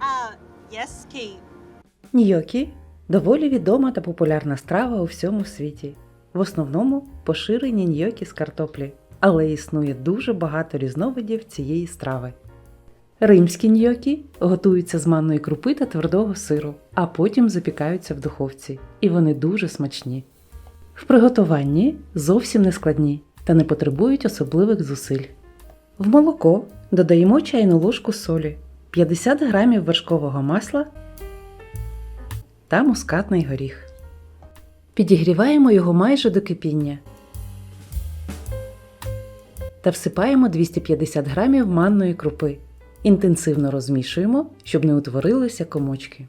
Uh, yes, Kate. Ньйокі доволі відома та популярна страва у всьому світі. В основному поширені ньйокі з картоплі, але існує дуже багато різновидів цієї страви. Римські ньйокі готуються з манної крупи та твердого сиру, а потім запікаються в духовці, і вони дуже смачні. В приготуванні зовсім не складні та не потребують особливих зусиль. В молоко додаємо чайну ложку солі, 50 г вершкового масла та мускатний горіх. Підігріваємо його майже до кипіння та всипаємо 250 г манної крупи. Інтенсивно розмішуємо, щоб не утворилися комочки.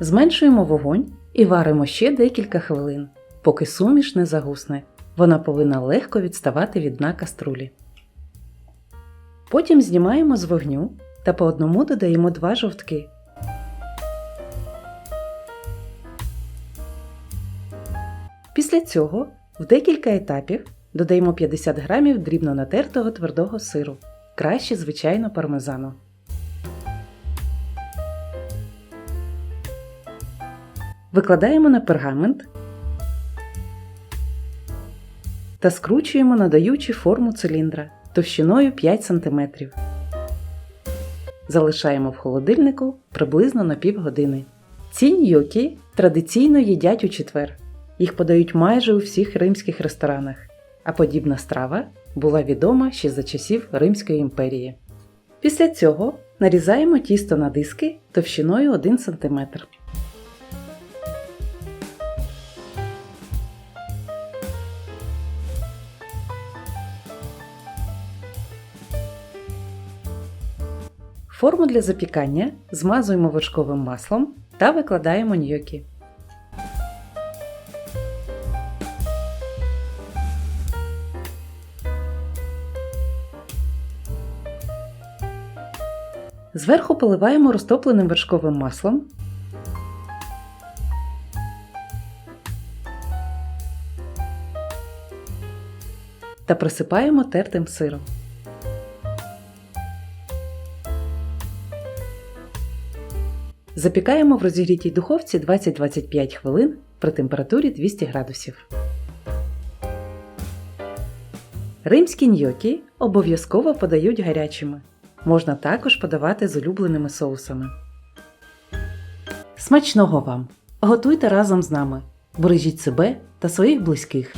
Зменшуємо вогонь і варимо ще декілька хвилин, поки суміш не загусне. Вона повинна легко відставати від дна каструлі. Потім знімаємо з вогню та по одному додаємо два жовтки. Після цього в декілька етапів додаємо 50 грамів дрібно натертого твердого сиру, краще звичайно пармезану. Викладаємо на пергамент та скручуємо, надаючи форму циліндра товщиною 5 см. Залишаємо в холодильнику приблизно на півгодини. Ці ньокі традиційно їдять у четвер. Їх подають майже у всіх римських ресторанах, а подібна страва була відома ще за часів Римської імперії. Після цього нарізаємо тісто на диски товщиною 1 см. Форму для запікання змазуємо вершковим маслом та викладаємо ньокі. Зверху поливаємо розтопленим вершковим маслом. Та присипаємо тертим сиром. Запікаємо в розігрітій духовці 20-25 хвилин при температурі 200 градусів. Римські ньокі обов'язково подають гарячими. Можна також подавати з улюбленими соусами. Смачного вам! Готуйте разом з нами. Бережіть себе та своїх близьких.